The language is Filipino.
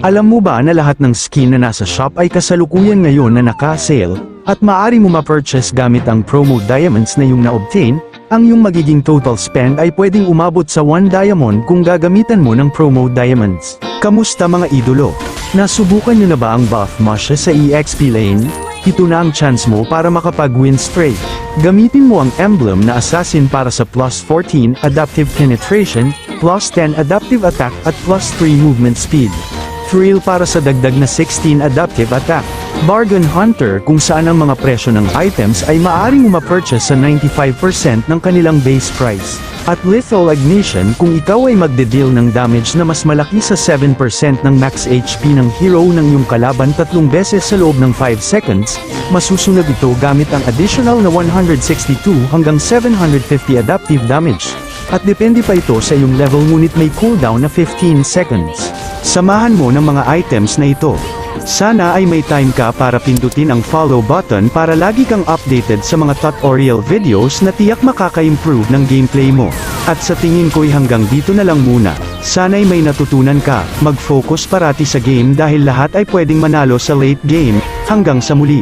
Alam mo ba na lahat ng skin na nasa shop ay kasalukuyan ngayon na naka-sale, at maaari mo ma-purchase gamit ang promo diamonds na yung na-obtain, ang yung magiging total spend ay pwedeng umabot sa 1 diamond kung gagamitan mo ng promo diamonds. Kamusta mga idolo? Nasubukan nyo na ba ang buff Masha sa EXP lane? Ito na ang chance mo para makapag-win straight. Gamitin mo ang emblem na assassin para sa plus 14 adaptive penetration, plus 10 adaptive attack at plus 3 movement speed. Thrill para sa dagdag na 16 adaptive attack. Bargain Hunter kung saan ang mga presyo ng items ay maaaring umapurchase sa 95% ng kanilang base price. At Lethal Ignition kung ikaw ay magde-deal ng damage na mas malaki sa 7% ng max HP ng hero ng iyong kalaban tatlong beses sa loob ng 5 seconds, masusunod ito gamit ang additional na 162 hanggang 750 adaptive damage. At depende pa ito sa iyong level ngunit may cooldown na 15 seconds. Samahan mo ng mga items na ito. Sana ay may time ka para pindutin ang follow button para lagi kang updated sa mga tutorial videos na tiyak makaka-improve ng gameplay mo. At sa tingin ko'y hanggang dito na lang muna. Sana'y may natutunan ka, mag-focus parati sa game dahil lahat ay pwedeng manalo sa late game. Hanggang sa muli.